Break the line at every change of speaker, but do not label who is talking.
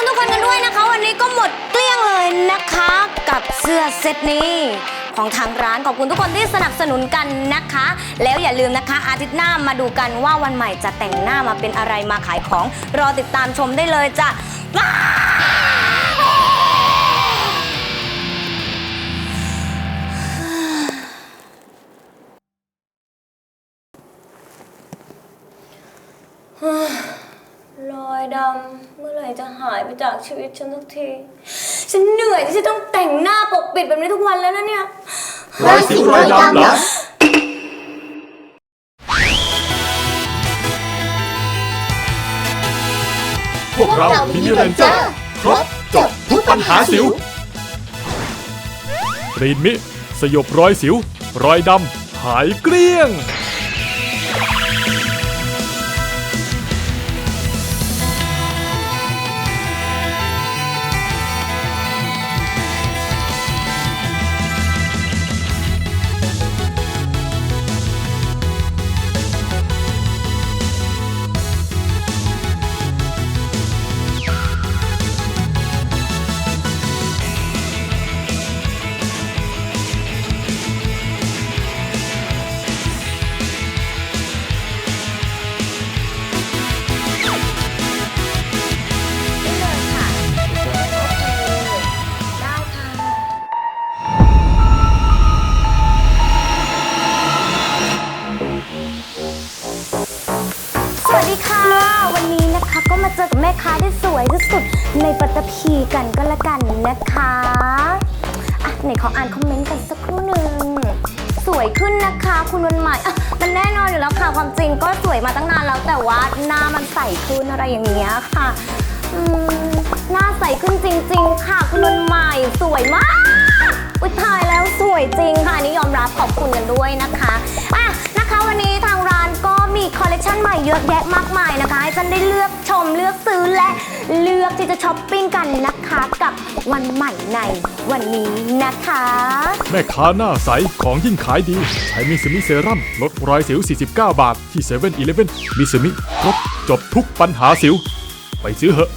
คุณทุกคนกันด้วยนะคะ วันนี้ก็หมดเกลี้ยงเลยนะคะ กับเสื้อเซตนี้ของทางร้านขอบคุณทุกคนที่สนับสนุนกันนะคะ แล้วอย่าลืมนะคะ อาทิตย์หน้ามาดูกันว่าวันใหม่จะแต่งหน้ามาเป็นอะไรมาขายของ รอติดตามชมได้เลยจ้ะว้าวร อยดำ เมื่อไหร่จะหายไปจากชีวิตฉันสักที ฉันเหนื่อยที่จะต้องแต่งหน้าปกปิดแบบนี้ทุกวันแล้วนะเนี่ย
รอยสิวรอยดำเหรอ พวกเรามินิเรนเจอร์ครบจบทุกปัญหาสิว
รีนมิ สยบรอยสิว รอยดำ หายเกลี้ยง
วัสดีค่ะ วันนี้นะคะก็มาเจอกับแม่ค้าที่สวยที่สุดในปัตตภีกันก็แล้วกันนะคะอะไหนขออ่านคอมเมนต์กันสักครู่หนึ่งสวยขึ้นนะคะคุณวันใหม่อะมันแน่นอนอยู่แล้วค่ะความจริงก็สวยมาตั้งนานแล้วแต่ว่าหน้ามันใสขึ้นอะไรอย่างเงี้ยค่ะอืมหน้าใสขึ้นจริง ๆ ค่ะ คุณวันใหม่สวยมาก อุ้ยตายแล้วสวยจริงค่ะอันนี่ยอมรับขอบคุณกันด้วยนะคะอะนะคะ ชันใหม่เยอะแยะมากมายนะคะให้ท่านได้เลือกชมเลือกซื้อและเลือกที่จะช้อปปิ้งกันนะคะกับวันใหม่ในวันนี้นะคะ
แม่ค้าหน้าใสของยิ่งขายดีใช้มิสมิเซรั่มลดรอยสิว 49 บาท ที่7 e เ e ่ e อมิสมิครบจบทุกปัญหาสิว ไปซื้อเหอะ